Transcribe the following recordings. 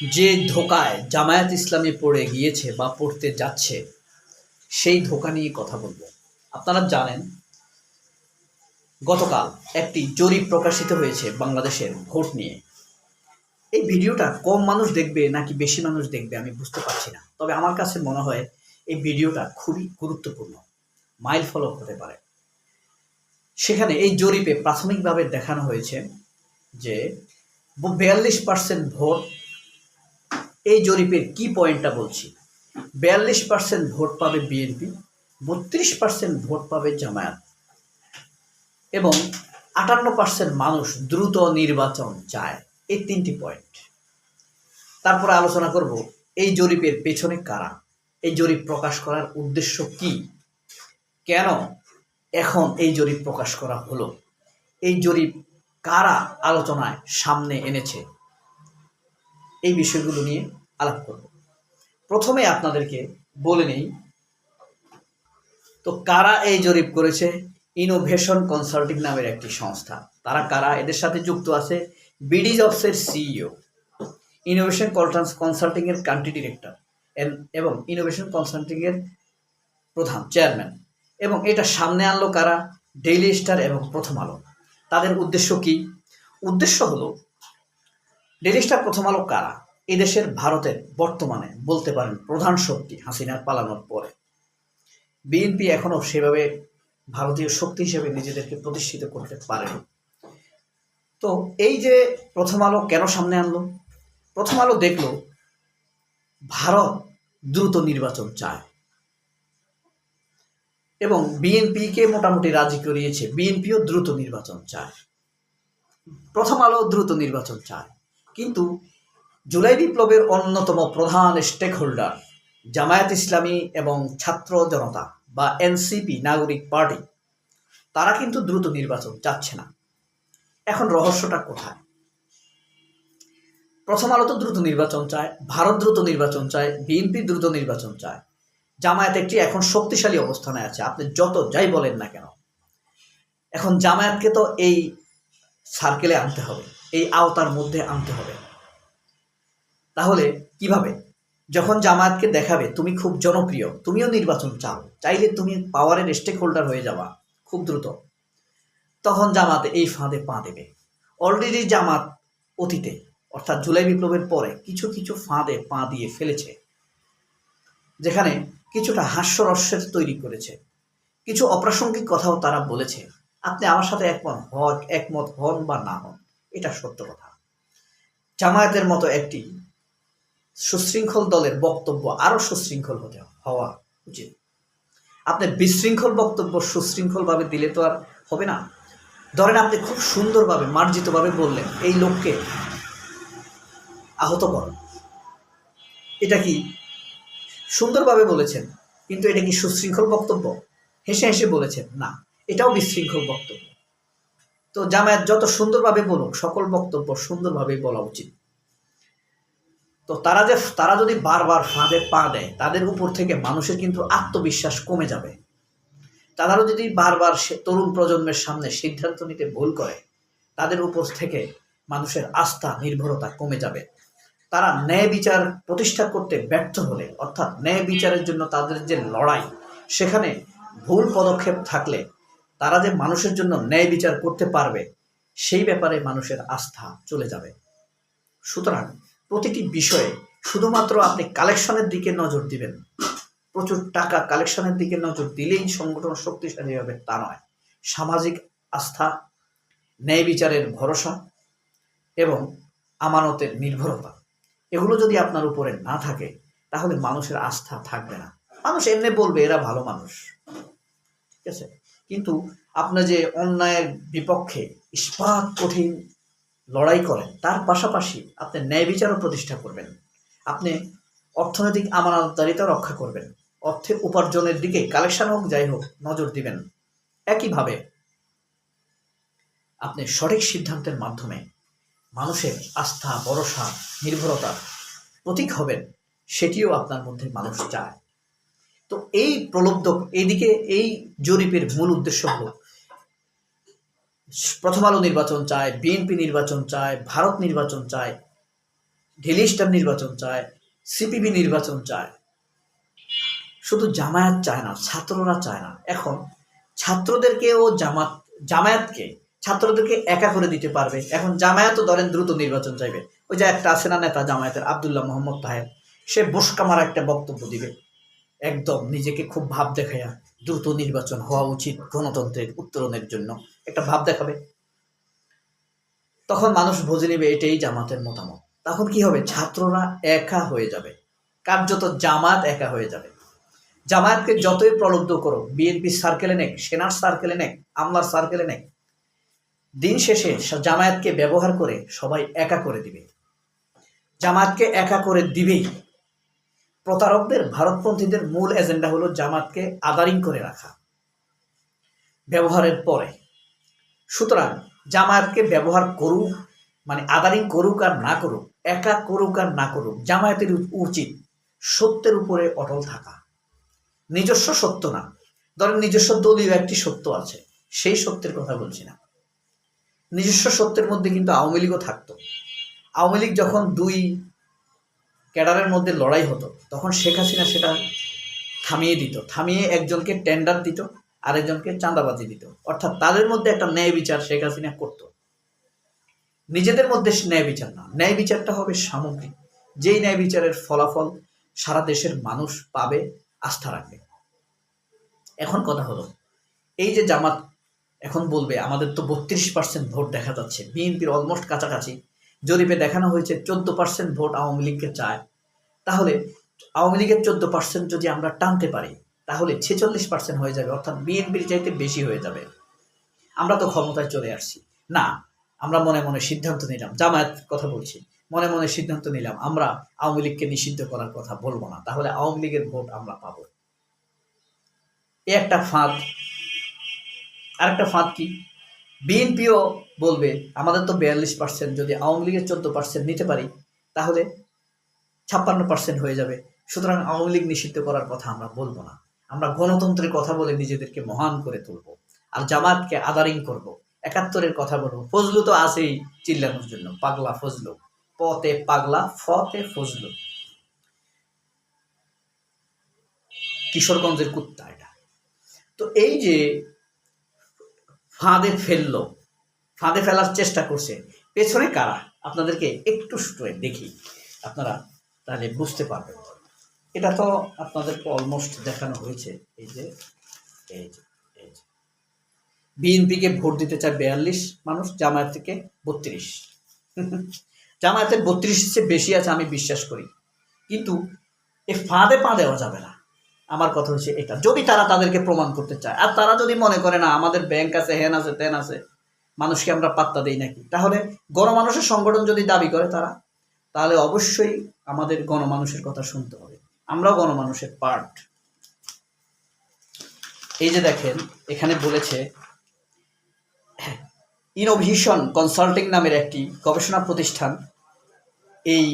যে ধোকায় জামায়াত ইসলামী পড়ে গিয়েছে বা পড়তে যাচ্ছে, সেই ধোকা নিয়ে কথা বলব। আপনারা জানেন, গতকাল একটি জরিপ প্রকাশিত হয়েছে বাংলাদেশের ভোট নিয়ে। এই ভিডিওটা কম মানুষ দেখবে নাকি বেশি মানুষ দেখবে আমি বুঝতে পারছি না। তবে আমার কাছে মনে হয় এই ভিডিওটা খুবই গুরুত্বপূর্ণ, মাইল ফলক হতে পারে। সেখানে এই জরিপে প্রাথমিকভাবে দেখানো হয়েছে যে, বিয়াল্লিশ পার্সেন্ট ভোট এই জরিপের কি পয়েন্টটা বলছি? বিয়াল্লিশ পার্সেন্ট ভোট পাবে বিএনপি, বত্রিশ পার্সেন্ট ভোট পাবে জামায়াত এবং আটান্ন পার্সেন্ট মানুষ দ্রুত নির্বাচন চায়। এই তিনটি পয়েন্ট। তারপরে আলোচনা করব, এই জরিপের পেছনে কারা? এই জরিপ প্রকাশ করার উদ্দেশ্য কি? কেন এখন এই জরিপ প্রকাশ করা হলো? এই জরিপ কারা আলোচনায় সামনে এনেছে? এই বিষয়গুলো নিয়ে আলাপ করব। প্রথমে আপনাদেরকে বলে নেই, তো কারা এই জরিপ করেছে? ইনোভেশন কনসাল্টিং নামের একটি সংস্থা। তারা কারা? এদের সাথে যুক্ত আছে বিডি জবসের সিইও ইনোভেশন কনসাল্টিং এর কান্ট্রি ডিরেক্টর এবং ইনোভেশন কনসাল্টিং এর প্রধান চেয়ারম্যান এবং এটা সামনে আনলো কারা? ডেইলি স্টার এবং প্রথম আলো। তাদের উদ্দেশ্য কি? উদ্দেশ্য হলো স্টার প্রথম আলো কারা? এদেশের ভারতের বর্তমানে বলতে পারেন প্রধান শক্তি হাসিনার পালানোর পরে। বিএনপি এখনও সেভাবে ভারতীয় শক্তি হিসেবে নিজেদেরকে প্রতিষ্ঠিত করতে পারেনি। তো এই যে প্রথম আলো কেন সামনে আনলো? প্রথম আলো দেখল ভারত দ্রুত নির্বাচন চায়। এবং বিএনপিকে মোটামুটি রাজি করিয়েছে। বিএনপিও দ্রুত নির্বাচন চায়। প্রথম আলো দ্রুত নির্বাচন চায়। কিন্তু জুলাই বিপ্লবের অন্যতম প্রধান স্টেক হোল্ডার জামায়াত ইসলামী এবং ছাত্র জনতা বা এনসিপি, নাগরিক পার্টি, তারা কিন্তু দ্রুত নির্বাচন চাচ্ছে না। এখন রহস্যটা কোথায়? প্রথম আলো তো দ্রুত নির্বাচন চায়, ভারত দ্রুত নির্বাচন চায়, বিএনপি দ্রুত নির্বাচন চায়, জামায়াত একটি এখন শক্তিশালী অবস্থানে আছে, আপনি যত যাই বলেন না কেন। এখন জামায়াতকে তো এই সার্কেলে আনতে হবে। এই আওতার মধ্যে আনতে হবে। তাহলে কীভাবে? যখন জামায়াতকে দেখাবে, তুমি খুব জনপ্রিয়, তুমিও নির্বাচন চাও, চাইলে তুমি পাওয়ারের স্টেক হোল্ডার হয়ে যাওয়া খুব দ্রুত। তখন জামাতে এই ফাঁদে পা দেবে। অলরেডি জামাত অতীতে, অর্থাৎ জুলাই বিপ্লবের পরে কিছু কিছু ফাঁদে পা দিয়ে ফেলেছে, যেখানে কিছুটা হাস্যরস্যের তৈরি করেছে। কিছু অপ্রাসঙ্গিক কথাও তারা বলেছে। আপনি আমার সাথে একমত হন একমত হন বা না হন। এটা সত্য কথা। জামায়াতের মতো একটি সুশৃঙ্খল দলের বক্তব্য আরও সুশৃঙ্খল হতে হওয়া উচিত। আপনি বিশৃঙ্খল বক্তব্য সুশৃঙ্খলভাবে দিলে তো আর হবে না। ধরেন আপনি খুব সুন্দরভাবে, মার্জিতভাবে বললেন, এই লোককে আহত কর। এটা কি সুন্দরভাবে বলেছেন, কিন্তু এটা কি সুশৃঙ্খল বক্তব্য? হেসে হেসে বলেছেন, না, এটাও বিশৃঙ্খল বক্তব্য। তো জামায়াত যত সুন্দরভাবে বলুক, সকল বক্তব্য সুন্দরভাবে বলা উচিত। তো তারা যে, তারা যদি বারবার ফাঁদে পা দেয়, তাদের উপর থেকে মানুষের কিন্তু আত্মবিশ্বাস কমে যাবে। তারা যদি বারবার সে, তরুণ প্রজন্মের সামনে সিদ্ধান্ত নিতে ভুল করে, তাদের উপর থেকে মানুষের আস্থা, নির্ভরতা কমে যাবে। তারা ন্যায় বিচার প্রতিষ্ঠা করতে ব্যর্থ হলে, অর্থাৎ ন্যায় বিচারের জন্য তাদের যে লড়াই, সেখানে ভুল পদক্ষেপ থাকলে তারা যে মানুষের জন্য ন্যায় বিচার করতে পারবে, সেই ব্যাপারে মানুষের আস্থা চলে যাবে। সুতরাং প্রতিটি বিষয়ে শুধুমাত্র আপনি কালেকশনের দিকে নজর দিবেন প্রচুর টাকা কালেকশনের দিকে নজর দিলেই সংগঠন শক্তিশালী হবে, তা নয়। সামাজিক আস্থা, ন্যায় বিচারের ভরসা এবং আমানতের নির্ভরতা, এগুলো যদি আপনার উপরে না থাকে, তাহলে মানুষের আস্থা থাকবে না। মানুষ এমনি বলবে, এরা ভালো মানুষ। ঠিক আছে? কিন্তু আপনি যে অন্যায়ের বিপক্ষে ইস্পাত কঠিন লড়াই করেন, তার পাশাপাশি আপনি ন্যায় বিচারও প্রতিষ্ঠা করবেন। আপনি অর্থনৈতিক আমানতদারিতা রক্ষা করবেন। অর্থে উপার্জনের দিকে কালেকশন হোক, যাই হোক, নজর দিবেন। একইভাবে আপনি সঠিক সিদ্ধান্তের মাধ্যমে মানুষের আস্থা, ভরসা, নির্ভরতার প্রতীক হবেন, সেটিও আপনার মধ্যে মানুষ চায়। তো এই প্রলব্ধ এইদিকে এই জরিপের মূল উদ্দেশ্য হল প্রথম আলো নির্বাচন চায় বিএনপি নির্বাচন চায়, ভারত নির্বাচন চায়, ঢেলি স্টার নির্বাচন চায় সিপিবি নির্বাচন চায়। শুধু জামায়াত চায় না, ছাত্ররা চায় না। এখন ছাত্রদেরকেও জামাত, জামায়াতকে, ছাত্রদেরকে একা করে দিতে পারবে। এখন জামায়াতও ধরেন দ্রুত নির্বাচন চাইবে। ওই যে একটা আছে না নেতা জামায়াতের, আবদুল্লাহ মোহাম্মদ তাহের, সে বসকামার একটা বক্তব্য দিবে। একদম নিজেকে খুব ভাব দেখাইয়া। দ্রুত নির্বাচন হওয়া উচিত গণতন্ত্রের উত্তরণের জন্য। একটা ভাব দেখাবে। তখন মানুষ বুঝে নেবে এটাই জামাতের মতামত। তখন কি হবে? ছাত্ররা একা হয়ে যাবে। কার্যত জামাত একা হয়ে যাবে। জামায়াতকে যতই প্রলব্ধ করো বিএনপি সার্কেলে নেক, সেনার সার্কেলে নেক, আমলার সার্কেলে নেক, দিন শেষে জামায়াতকে ব্যবহার করে সবাই একা করে দিবে। জামায়াতকে একা করে দিবেই। প্রতারকদের ভারতপন্থীদের মূল এজেন্ডা হলো জামাতকে আদারিং করে রাখা। ব্যবহারের পরে। সুতরাং জামায়াতকে ব্যবহার করুক মানে আদারিং করুক আর না করুক, একা করুক আর না করুক, জামায়াতের উচিত সত্যের উপরে অটল থাকা। নিজস্ব সত্য না। ধরেন নিজস্ব দলীয় একটি সত্য আছে, সেই সত্যের কথা বলছি না। নিজস্ব সত্যের মধ্যে কিন্তু আওয়ামী লীগও থাকতো। আওয়ামী লীগ যখন দুই ক্যাডারের মধ্যে লড়াই হতো, তখন শেখ হাসিনা সেটা থামিয়ে দিত, থামিয়ে একজনকে টেন্ডার দিত, আরেকজনকে চাঁদাবাজি দিত। অর্থাৎ তাদের মধ্যে একটা ন্যায় বিচার শেখ হাসিনা করতো। নিজেদের মধ্যে ন্যায় বিচার না, ন্যায় বিচারটা হবে সামগ্রিক যেই ন্যায় বিচারের ফলাফল সারা দেশের মানুষ পাবে, আস্থা রাখবে। এখন কথা হলো, এই যে জামাত এখন বলবে, আমাদের তো বত্রিশ পার্সেন্ট ভোট দেখা যাচ্ছে, বিএনপির অলমোস্ট কাছাকাছি। জরিপে দেখানো হয়েছে চোদ্দ পার্সেন্ট ভোট আওয়ামী লীগকে চায়। তাহলে আওয়ামী লীগের চোদ্দ পার্সেন্ট যদি আমরা টানতে পারি, তাহলে ছেচল্লিশ পার্সেন্ট হয়ে যাবে, অর্থাৎ বিএনপির চাইতে বেশি হয়ে যাবে। আমরা তো ক্ষমতায় চলে আসছি। না, আমরা মনে মনে সিদ্ধান্ত নিলাম, জামায়াত কথা বলছি, মনে মনে সিদ্ধান্ত নিলাম, আমরা আওয়ামী লীগকে নিষিদ্ধ করার কথা বলব না, তাহলে আওয়ামী লীগের ভোট আমরা পাবো। এ একটা ফাঁদ। আরেকটা ফাঁদ কি? বিএনপিও বলবে, আমাদের তো বিয়াল্লিশ পার্সেন্ট যদি আওয়ামী লীগের চোদ্দ পার্সেন্ট নিতে পারি, তাহলে ছাপ্পান্ন পার্সেন্ট হয়ে যাবে। সুতরাং আওয়ামী লীগ নিষিদ্ধ করার কথা আমরা বলব না। আমরা গণতন্ত্রের কথা বলে নিজেদেরকে মহান করে তুলব আর জামাতকে আদারিং করব। একাত্তরের কথা বলব। ফজলু তো আছেই চিল্লানোর জন্য। পাগলা ফজলু। পতে পাগলা, ফতে ফজলু। কিশোরগঞ্জের কুত্তা এটা। তো এই যে ফাঁদে ফেলল। ফাঁদে ফেলার চেষ্টা করছে। পেছনে কারা? আপনাদেরকে একটু দেখি। আপনারা তাহলে বুঝতে পারবেন। এটা তো আপনাদেরকে অলমোস্ট দেখানো হয়েছে। এই যে এই যে এই যে। বিএনপিকে ভোট দিতে চায় বিয়াল্লিশ মানুষ জামায়াত থেকে বত্রিশ। জামায়াতের বত্রিশ চেয়ে বেশি আছে আমি বিশ্বাস করি। কিন্তু এ ফাঁদে পা দেওয়া যাবে না। আমার কথা হচ্ছে এটা। যদি তারা তাদেরকে প্রমাণ করতে চায়, আর তারা যদি মনে করে, না, আমাদের ব্যাংক আছে হ্যান আছে তেন আছে, মানুষকে আমরা পাত্তা দেই নাকি? তাহলে গণমানুষের সংগঠন যদি দাবি করে তারা, তাহলে অবশ্যই আমাদের গণমানুষের কথা শুনতে হবে। আমরাও গণমানুষের পার্ট এই যে দেখেন, এখানে বলেছে ইনোভিশন কনসাল্টিং নামের একটি গবেষণা প্রতিষ্ঠান এই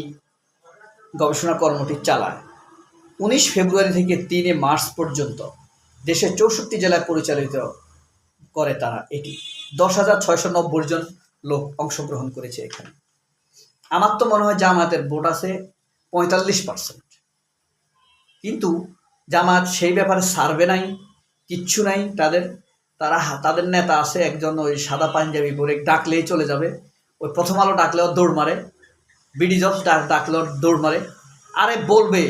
গবেষণা কর্মটি চালায়। উনিশ ফেব্রুয়ারি থেকে তিনে মার্চ পর্যন্ত দেশের চৌষট্টি জেলায় পরিচালিত করে তারা এটি। দশ হাজার ছয়শো নব্বই জন লোক অংশগ্রহণ করেছে এখানে। আমার তো মনে হয় জামায়াতের ভোট আছে পঁয়তাল্লিশ পার্সেন্ট। কিন্তু জামাত সেই ব্যাপারে সার্ভে নাই, কিচ্ছু নাই। তাদের, তারা তাদের নেতা আছে একজন ওই সাদা পাঞ্জাবি পরে ডাকলেই চলে যাবে। ওই প্রথম আলো ডাকলেও দৌড় মারে, বিডি জব ডাকলেও দৌড় মারে। আরে বলবে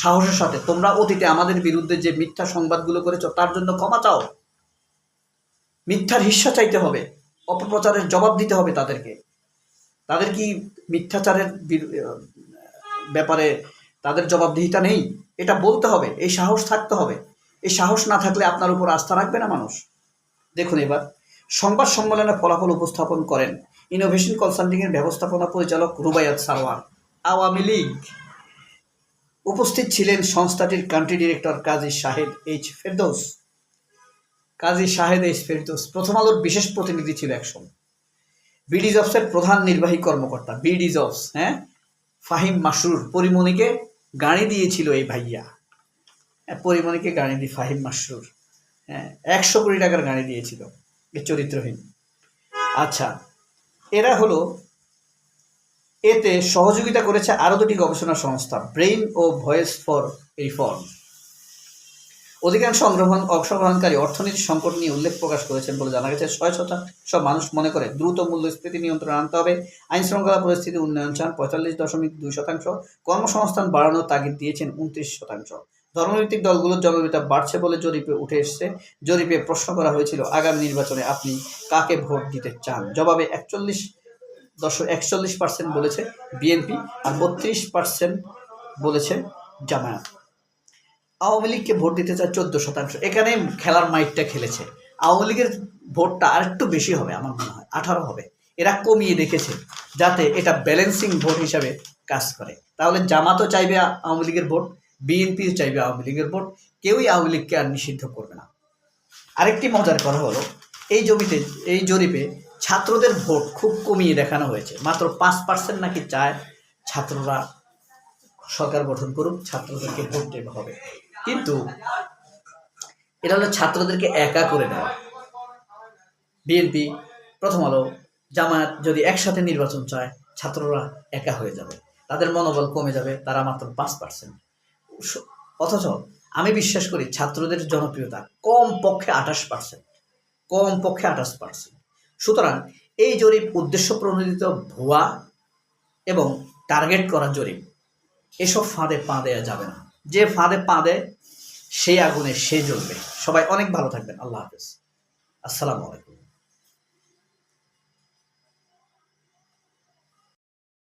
সাহসের সাথে, তোমরা অতীতে আমাদের বিরুদ্ধে যে মিথ্যা সংবাদগুলো করেছ, তার জন্য ক্ষমা চাও। মিথ্যার হিস্সা চাইতে হবে, অপপ্রচারের জবাব দিতে হবে তাদেরকে। তাদের কি মিথ্যাচারের ব্যাপারে তাদের জবাবদিহিতা নেই? এটা বলতে হবে, এই সাহস থাকতে হবে। এই সাহস না থাকলে আপনার উপর আস্থা রাখবে না মানুষ। দেখুন এবার, সংবাদ সম্মেলনে ফলাফল উপস্থাপন করেন ইনোভেশন কনসাল্টিংয়ের ব্যবস্থাপনা পরিচালক রুবায়াত সারওয়ার আওয়ামী লীগ উপস্থিত ছিলেন সংস্থাটির country director Kazi Shahed H Ferdous. Kazi Shahed H Ferdous প্রথম আলোর বিশেষ প্রতিনিধি ছিল একসময়। বিডি জবসের প্রধান নির্বাহী কর্মকর্তা। বিডি জবস হ্যাঁ? ফাহিম মাসরুর পরিমণিকে গাড়ি দিয়েছিল এই ভাইয়া। হ্যাঁ পরিমণিকে গাড়ি দিয়ে ফাহিম মাসরুর। হ্যাঁ একশো কোটি টাকার গাড়ি দিয়েছিল। চরিত্রহীন। আচ্ছা এরা হলো এতে সহযোগিতা করেছে আরও দুটি গবেষণা সংস্থা ব্রেইন ও ভয়েস ফর রিফর্ম অধিকাংশ অংশগ্রহণ অংশগ্রহণকারী অর্থনীতির সংকট নিয়ে উল্লেখ প্রকাশ করেছেন বলে জানা গেছে। ছয় শতাংশ মানুষ মনে করে দ্রুত মূল্যস্ফীতি নিয়ন্ত্রণে আনতে হবে। আইন শৃঙ্খলা পরিস্থিতি উন্নয়ন চান পঁয়তাল্লিশ দশমিক দুই শতাংশ। কর্মসংস্থান বাড়ানোর তাগিদ দিয়েছেন উনত্রিশ শতাংশ। ধর্মভিত্তিক দলগুলোর জনপ্রিয়তা বাড়ছে বলে জরিপে উঠে এসেছে। জরিপে প্রশ্ন করা হয়েছিল, আগামী নির্বাচনে আপনি কাকে ভোট দিতে চান? জবাবে একচল্লিশ দশ একচল্লিশ পার্সেন্ট বলেছে বিএনপি আর বত্রিশ পার্সেন্ট বলেছে জামায়াত। আওয়ামী লীগকে ভোট দিতে চায় চোদ্দ শতাংশ। এখানে খেলার মাইটটা খেলেছে। আওয়ামী লীগের ভোটটা আরেকটু বেশি হবে আমার মনে হয়, আঠারো হবে। এরা কমিয়ে রেখেছে যাতে এটা ব্যালেন্সিং ভোট হিসাবে কাজ করে। তাহলে জামাতও চাইবে আওয়ামী লীগের ভোট, বিএনপিও চাইবে আওয়ামী লীগের ভোট, কেউই আওয়ামী লীগকে আর নিষিদ্ধ করবে না। আরেকটি মজার কথা হলো, এই জমিতে, এই জরিপে ছাত্রদের ভোট খুব কমিয়ে দেখানো হয়েছে। মাত্র পাঁচ পার্সেন্ট নাকি চায় ছাত্ররা সরকার গঠন করুক, ছাত্রদেরকে ভোট দেওয়া হবে। কিন্তু এটা হলো ছাত্রদেরকে একা করে দেওয়া বিএনপি, প্রথম আলো, জামায়াত যদি একসাথে নির্বাচন চায়, ছাত্ররা একা হয়ে যাবে। তাদের মনোবল কমে যাবে, তারা মাত্র পাঁচ পার্সেন্ট অথচ আমি বিশ্বাস করি ছাত্রদের জনপ্রিয়তা কম পক্ষে আঠাশ পার্সেন্ট কম পক্ষে আঠাশ পার্সেন্ট সুতরাং এই জরিপ উদ্দেশ্য প্রণোদিত ভুয়া এবং টার্গেট করা জরিপ। এসব ফাঁদে পা দেওয়া যাবে না। যে ফাঁদে পা দেয়, সেই আগুনে সে জ্বলবে। সবাই অনেক ভালো থাকবেন। আল্লাহ হাফেজ। আসসালামু আলাইকুম।